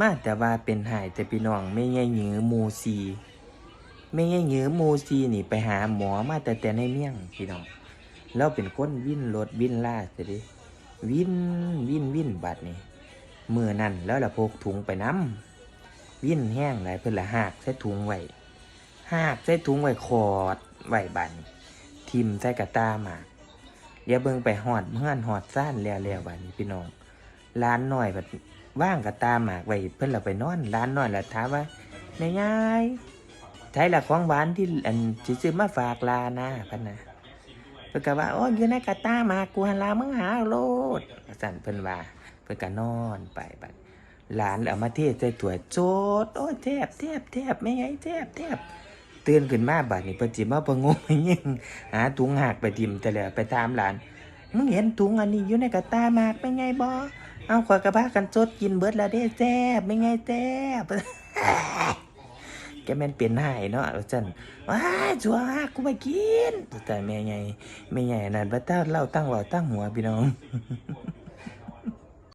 มาแต่ว่าเป็นหายแต่พี่น้องไม่ใช่หยือหมูซีไม่ใช่หยือหมูซีนี่ไปหาหมอมาแต่แต่ในเมี่ยงพี่น้องแล้วเป็นคนวิ่นรถวิ่นล่าสิดิวิ่นวิ่นวิ่นบัดนี่มือนั่นแล้วละพกถุงไปน้ำวิ่นแห้งหลายเพิ่นละหากใส่ถุงไว้หากใส่ถุงไว้คอดไว้บันทิมใส่กระตาหมากอย่าเบิ่งไปหอดเฮือนหอดซ่านแล้วแล้วบัดนี้พี่น้องร้านหน้อยบัด ว่างกับตาหมากไว้เพิ่อนเราไปนอนร้านนอนแล้วถามว่าแม่ยายใช้ละของหวานที่อันสิซื้อมาฝากลานะพันนะเพิ่นก็ว่าโอ้ยอยู่ในกระตาหมากกูหันลามึงหาโลดสั่นเพิ่อนว่าเพิ่อนก็นอนไปบัดหลานเอามาเทใส่ถ้วโจดโอ้ยแทบแทบแทบแม่ยายแทบแทบตื่นขึ้นมาบัดนี้เพิ่นสิมาประงมยิงหาถุงหักไปทิ่มแต่แล้วไปตามหลานมึงเห็นถุงอันนี้อยู่ในกระตาหมากเป็นไงบ่ เอาขวากระพากันจดกินเบิร์ดแล้วเด้แจ๊บไม่ไงแจ๊บแกแม่นเปลี่ยนหายเนาะจันว้าจัวกูไปกินแต่แม่ไงไม่ไงนั่นพระเต้าเล่าตั้งว่าตั้งหัวพี่น้อง